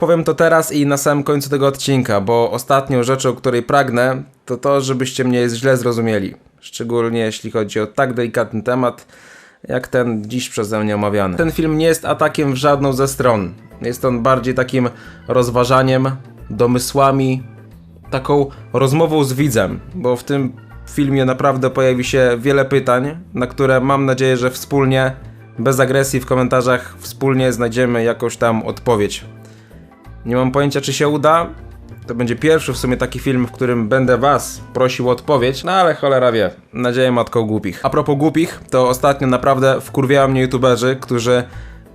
Powiem to teraz i na samym końcu tego odcinka, bo ostatnią rzeczą, której pragnę, to to, żebyście mnie źle zrozumieli. Szczególnie jeśli chodzi o tak delikatny temat, jak ten dziś przeze mnie omawiany. Ten film nie jest atakiem w żadną ze stron. Jest on bardziej takim rozważaniem, domysłami, taką rozmową z widzem, bo w tym filmie naprawdę pojawi się wiele pytań, na które mam nadzieję, że wspólnie, bez agresji w komentarzach, wspólnie znajdziemy jakąś tam odpowiedź. Nie mam pojęcia, czy się uda. To będzie pierwszy w sumie taki film, w którym będę was prosił o odpowiedź, no ale cholera wie. Nadzieję matką głupich. A propos głupich, to ostatnio naprawdę wkurwiają mnie youtuberzy, którzy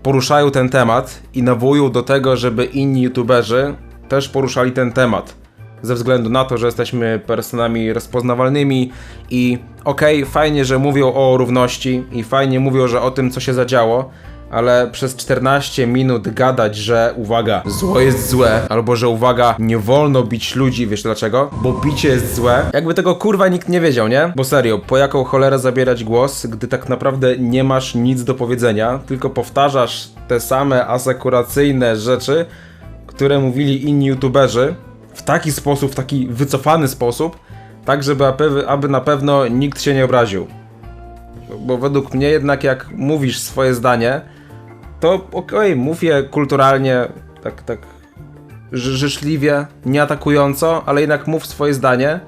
poruszają ten temat i nawołują do tego, żeby inni youtuberzy też poruszali ten temat. Ze względu na to, że jesteśmy personami rozpoznawalnymi i okej, fajnie, że mówią o równości i fajnie mówią, że o tym, co się zadziało, ale przez 14 minut gadać, że uwaga, zło jest złe, albo że uwaga, nie wolno bić ludzi, wiesz dlaczego? Bo bicie jest złe. Jakby tego kurwa nikt nie wiedział, nie? Bo serio, po jaką cholerę zabierać głos, gdy tak naprawdę nie masz nic do powiedzenia, tylko powtarzasz te same asekuracyjne rzeczy, które mówili inni youtuberzy w taki sposób, w taki wycofany sposób, tak żeby aby, aby na pewno nikt się nie obraził. Bo według mnie jednak jak mówisz swoje zdanie, to okej, mów je kulturalnie, tak, tak ży- życzliwie, nie atakująco, ale jednak mów swoje zdanie,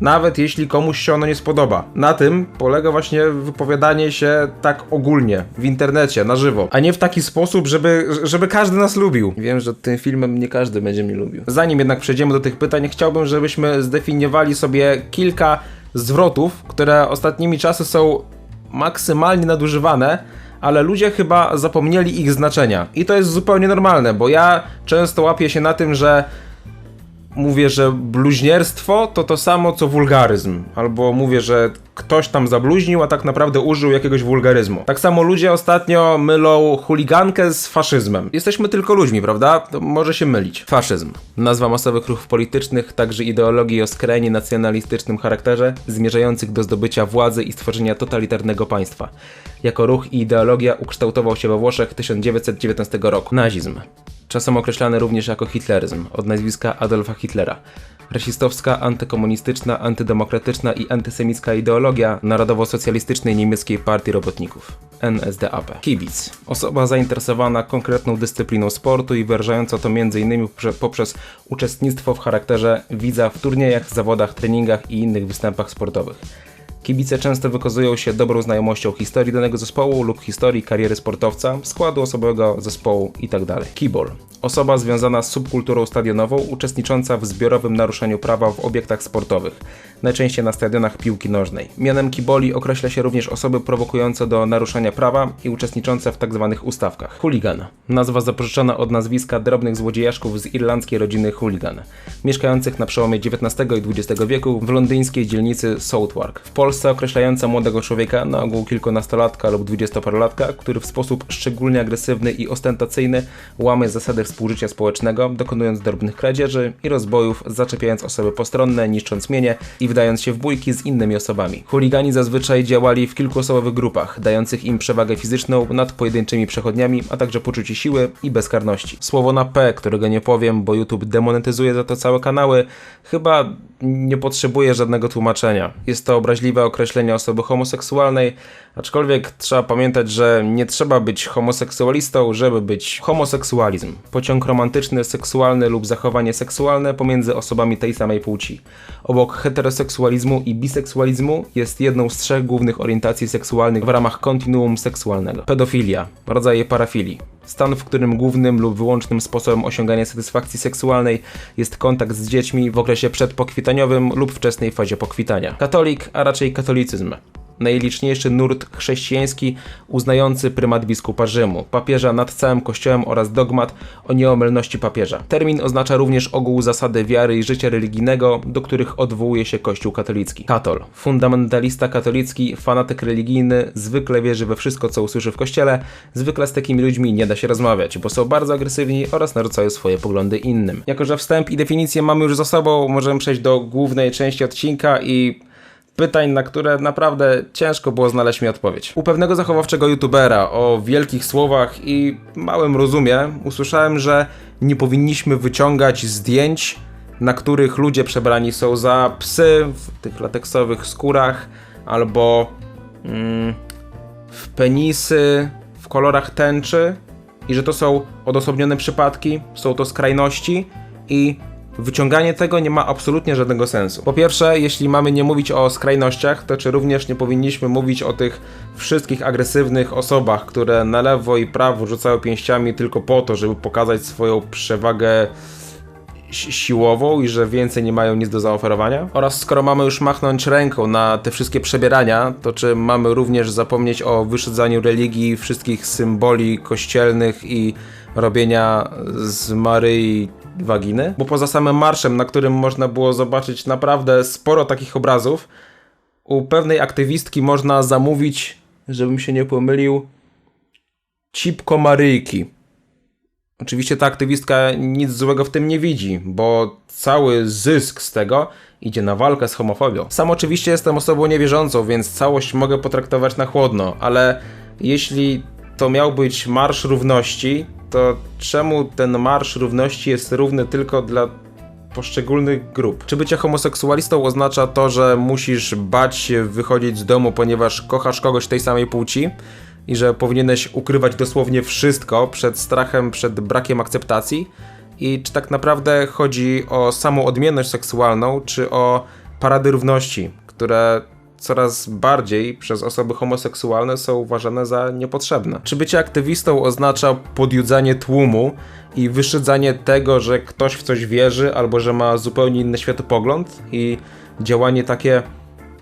nawet jeśli komuś się ono nie spodoba. Na tym polega właśnie wypowiadanie się tak ogólnie, w internecie, na żywo, a nie w taki sposób, żeby, żeby każdy nas lubił. Wiem, że tym filmem nie każdy będzie mnie lubił. Zanim jednak przejdziemy do tych pytań, chciałbym, żebyśmy zdefiniowali sobie kilka zwrotów, które ostatnimi czasy są maksymalnie nadużywane, ale ludzie chyba zapomnieli ich znaczenia. I to jest zupełnie normalne, bo ja często łapię się na tym, że mówię, że bluźnierstwo to to samo co wulgaryzm. Albo mówię, że ktoś tam zabluźnił, a tak naprawdę użył jakiegoś wulgaryzmu. Tak samo ludzie ostatnio mylą chuligankę z faszyzmem. Jesteśmy tylko ludźmi, prawda? To może się mylić. Faszyzm. Nazwa masowych ruchów politycznych, także ideologii o skrajnie nacjonalistycznym charakterze, zmierzających do zdobycia władzy i stworzenia totalitarnego państwa. Jako ruch i ideologia ukształtował się we Włoszech 1919 roku. Nazizm czasem określany również jako hitleryzm, od nazwiska Adolfa Hitlera. Rasistowska, antykomunistyczna, antydemokratyczna i antysemicka ideologia Narodowo-Socjalistycznej Niemieckiej Partii Robotników NSDAP. Kibic. Osoba zainteresowana konkretną dyscypliną sportu i wyrażająca to m.in. poprze- poprzez uczestnictwo w charakterze widza w turniejach, zawodach, treningach i innych występach sportowych. Kibice często wykazują się dobrą znajomością historii danego zespołu lub historii kariery sportowca, składu osobowego zespołu itd. Kibol. Osoba związana z subkulturą stadionową, uczestnicząca w zbiorowym naruszeniu prawa w obiektach sportowych, najczęściej na stadionach piłki nożnej. Mianem kiboli określa się również osoby prowokujące do naruszania prawa i uczestniczące w tzw. ustawkach. Hooligan. Nazwa zapożyczona od nazwiska drobnych złodziejaszków z irlandzkiej rodziny Hooligan, mieszkających na przełomie XIX i XX wieku w londyńskiej dzielnicy Southwark. W Polsce określająca młodego człowieka, na ogół kilkunastolatka lub dwudziestoparolatka, który w sposób szczególnie agresywny i ostentacyjny łamie zasady współżycia społecznego, dokonując drobnych kradzieży i rozbojów, zaczepiając osoby postronne, niszcząc mienie i wdając się w bójki z innymi osobami. Chuligani zazwyczaj działali w kilkuosobowych grupach, dających im przewagę fizyczną nad pojedynczymi przechodniami, a także poczucie siły i bezkarności. Słowo na P, którego nie powiem, bo YouTube demonetyzuje za to całe kanały, chyba nie potrzebuje żadnego tłumaczenia. Jest to obraźliwe określenie osoby homoseksualnej, aczkolwiek trzeba pamiętać, że nie trzeba być homoseksualistą, żeby być homoseksualizm. Pociąg romantyczny, seksualny lub zachowanie seksualne pomiędzy osobami tej samej płci. Obok heteroseksualizmu i biseksualizmu jest jedną z trzech głównych orientacji seksualnych w ramach kontinuum seksualnego. Pedofilia, rodzaje parafilii. Stan, w którym głównym lub wyłącznym sposobem osiągania satysfakcji seksualnej jest kontakt z dziećmi w okresie przedpokwitaniowym lub wczesnej fazie pokwitania. Katolik, a raczej katolicyzm najliczniejszy nurt chrześcijański uznający prymat biskupa Rzymu, papieża nad całym kościołem oraz dogmat o nieomylności papieża. Termin oznacza również ogół zasady wiary i życia religijnego, do których odwołuje się kościół katolicki. Katol, fundamentalista katolicki, fanatyk religijny, zwykle wierzy we wszystko co usłyszy w kościele, zwykle z takimi ludźmi nie da się rozmawiać, bo są bardzo agresywni oraz narzucają swoje poglądy innym. Jako, że wstęp i definicję mamy już za sobą, możemy przejść do głównej części odcinka i pytań, na które naprawdę ciężko było znaleźć mi odpowiedź. U pewnego zachowawczego youtubera o wielkich słowach i małym rozumie usłyszałem, że nie powinniśmy wyciągać zdjęć, na których ludzie przebrani są za psy w tych lateksowych skórach albo mm, w penisy w kolorach tęczy i że to są odosobnione przypadki, są to skrajności i wyciąganie tego nie ma absolutnie żadnego sensu. Po pierwsze, jeśli mamy nie mówić o skrajnościach, to czy również nie powinniśmy mówić o tych wszystkich agresywnych osobach, które na lewo i prawo rzucają pięściami tylko po to, żeby pokazać swoją przewagę si- siłową i że więcej nie mają nic do zaoferowania? Oraz skoro mamy już machnąć ręką na te wszystkie przebierania, to czy mamy również zapomnieć o wyszydzaniu religii, wszystkich symboli kościelnych i robienia z Maryi waginy? Bo poza samym marszem, na którym można było zobaczyć naprawdę sporo takich obrazów, u pewnej aktywistki można zamówić, żebym się nie pomylił, cipko Maryjki. Oczywiście ta aktywistka nic złego w tym nie widzi, bo cały zysk z tego idzie na walkę z homofobią. Sam oczywiście jestem osobą niewierzącą, więc całość mogę potraktować na chłodno, ale jeśli to miał być Marsz Równości, to czemu ten Marsz Równości jest równy tylko dla poszczególnych grup. Czy bycie homoseksualistą oznacza to, że musisz bać się wychodzić z domu, ponieważ kochasz kogoś tej samej płci? I że powinieneś ukrywać dosłownie wszystko przed strachem, przed brakiem akceptacji? I czy tak naprawdę chodzi o samą odmienność seksualną, czy o parady równości, które coraz bardziej przez osoby homoseksualne są uważane za niepotrzebne. Czy bycie aktywistą oznacza podjudzanie tłumu i wyszydzanie tego, że ktoś w coś wierzy albo że ma zupełnie inny światopogląd i działanie takie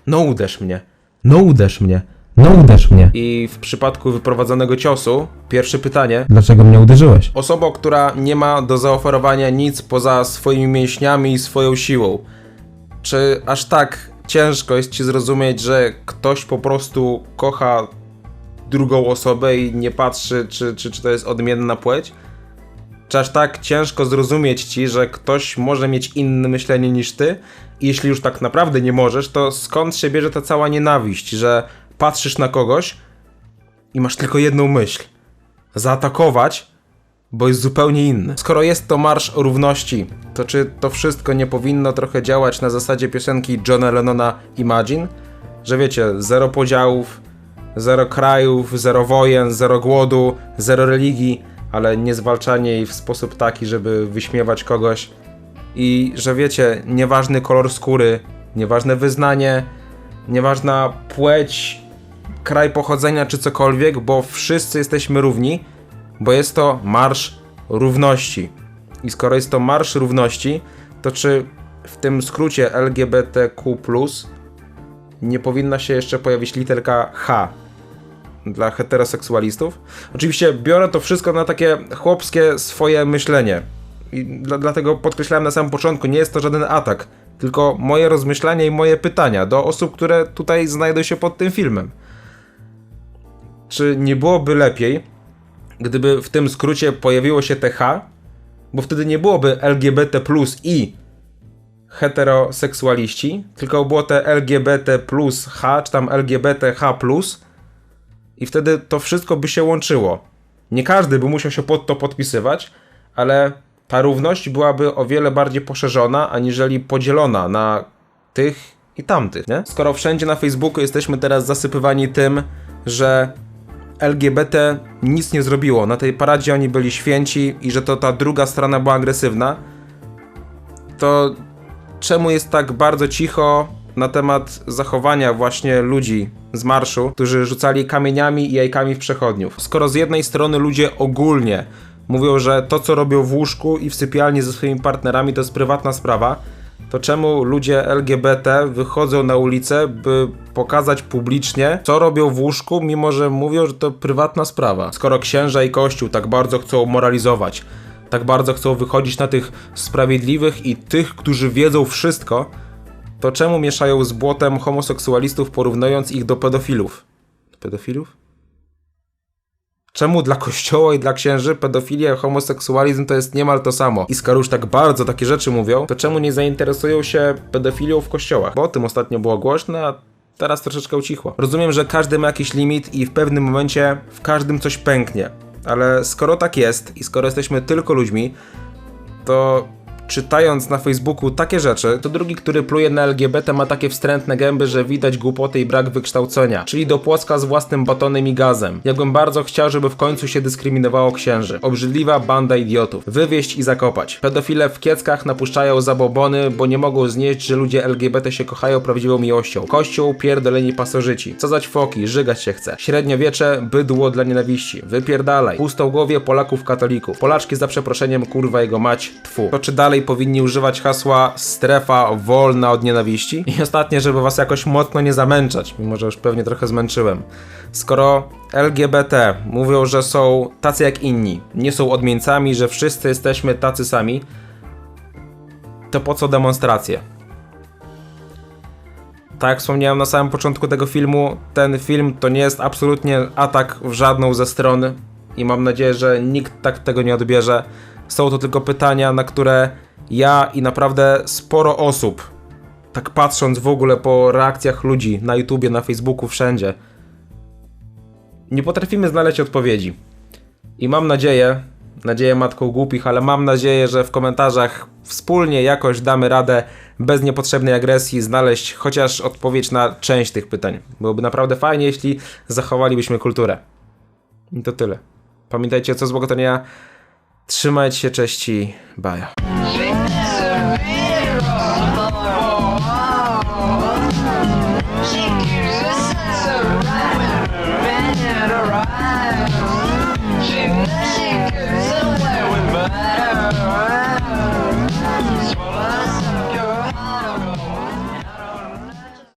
no uderz mnie, no uderz mnie, no uderz mnie. I w przypadku wyprowadzonego ciosu, pierwsze pytanie, Dlaczego mnie uderzyłeś? Osobą, która nie ma do zaoferowania nic poza swoimi mięśniami i swoją siłą. Czy aż tak ciężko jest ci zrozumieć, że ktoś po prostu kocha drugą osobę i nie patrzy, czy, czy, czy to jest odmienna płeć? Czy aż tak ciężko zrozumieć ci, że ktoś może mieć inne myślenie niż ty? I jeśli już tak naprawdę nie możesz, to skąd się bierze ta cała nienawiść, że patrzysz na kogoś i masz tylko jedną myśl: zaatakować, bo jest zupełnie inny. Skoro jest to marsz równości, to czy to wszystko nie powinno trochę działać na zasadzie piosenki Johna Lennona Imagine? Że wiecie, zero podziałów, zero krajów, zero wojen, zero głodu, zero religii, ale nie zwalczanie jej w sposób taki, żeby wyśmiewać kogoś. I że wiecie, nieważny kolor skóry, nieważne wyznanie, nieważna płeć, kraj pochodzenia czy cokolwiek, bo wszyscy jesteśmy równi, bo jest to marsz równości. I skoro jest to marsz równości, to czy w tym skrócie LGBTQ nie powinna się jeszcze pojawić literka H dla heteroseksualistów? Oczywiście biorę to wszystko na takie chłopskie swoje myślenie. I dla, dlatego podkreślałem na samym początku, nie jest to żaden atak, tylko moje rozmyślania i moje pytania do osób, które tutaj znajdą się pod tym filmem. Czy nie byłoby lepiej, gdyby w tym skrócie pojawiło się TH, bo wtedy nie byłoby LGBT i heteroseksualiści, tylko było te LGBT plus H, czy tam LGBTH plus i wtedy to wszystko by się łączyło. Nie każdy by musiał się pod to podpisywać, ale ta równość byłaby o wiele bardziej poszerzona, aniżeli podzielona na tych i tamtych, nie? Skoro wszędzie na Facebooku jesteśmy teraz zasypywani tym, że LGBT nic nie zrobiło. Na tej paradzie oni byli święci i że to ta druga strona była agresywna. To czemu jest tak bardzo cicho na temat zachowania właśnie ludzi z marszu, którzy rzucali kamieniami i jajkami w przechodniów? Skoro z jednej strony ludzie ogólnie mówią, że to co robią w łóżku i w sypialni ze swoimi partnerami to jest prywatna sprawa, to czemu ludzie LGBT wychodzą na ulicę, by pokazać publicznie, co robią w łóżku, mimo że mówią, że to prywatna sprawa? Skoro księża i kościół tak bardzo chcą moralizować, tak bardzo chcą wychodzić na tych sprawiedliwych i tych, którzy wiedzą wszystko, to czemu mieszają z błotem homoseksualistów, porównując ich do pedofilów? Do pedofilów? Czemu dla kościoła i dla księży pedofilia i homoseksualizm to jest niemal to samo? I skoro już tak bardzo takie rzeczy mówią, to czemu nie zainteresują się pedofilią w kościołach? Bo o tym ostatnio było głośno, a teraz troszeczkę ucichło. Rozumiem, że każdy ma jakiś limit i w pewnym momencie w każdym coś pęknie. Ale skoro tak jest i skoro jesteśmy tylko ludźmi, to czytając na Facebooku takie rzeczy, to drugi, który pluje na LGBT ma takie wstrętne gęby, że widać głupoty i brak wykształcenia, czyli do płocka z własnym batonem i gazem. Jakbym bardzo chciał, żeby w końcu się dyskryminowało księży. Obrzydliwa banda idiotów. Wywieźć i zakopać. Pedofile w kieckach napuszczają zabobony, bo nie mogą znieść, że ludzie LGBT się kochają prawdziwą miłością. Kościół, pierdoleni pasożyci. Co za ćwoki, żygać się chce. Średniowiecze, bydło dla nienawiści. Wypierdalaj. Pustą głowie Polaków katolików. Polaczki za przeproszeniem, kurwa jego mać, tfu. To czy dalej powinni używać hasła strefa wolna od nienawiści? I ostatnie, żeby was jakoś mocno nie zamęczać, mimo że już pewnie trochę zmęczyłem. Skoro LGBT mówią, że są tacy jak inni, nie są odmieńcami, że wszyscy jesteśmy tacy sami, to po co demonstracje? Tak jak wspomniałem na samym początku tego filmu, ten film to nie jest absolutnie atak w żadną ze stron i mam nadzieję, że nikt tak tego nie odbierze. Są to tylko pytania, na które ja i naprawdę sporo osób, tak patrząc w ogóle po reakcjach ludzi na YouTubie, na Facebooku, wszędzie, nie potrafimy znaleźć odpowiedzi. I mam nadzieję, nadzieję matką głupich, ale mam nadzieję, że w komentarzach wspólnie jakoś damy radę bez niepotrzebnej agresji znaleźć chociaż odpowiedź na część tych pytań. Byłoby naprawdę fajnie, jeśli zachowalibyśmy kulturę. I to tyle. Pamiętajcie, co nie ja. Trzymajcie się, cześć i baja. 아,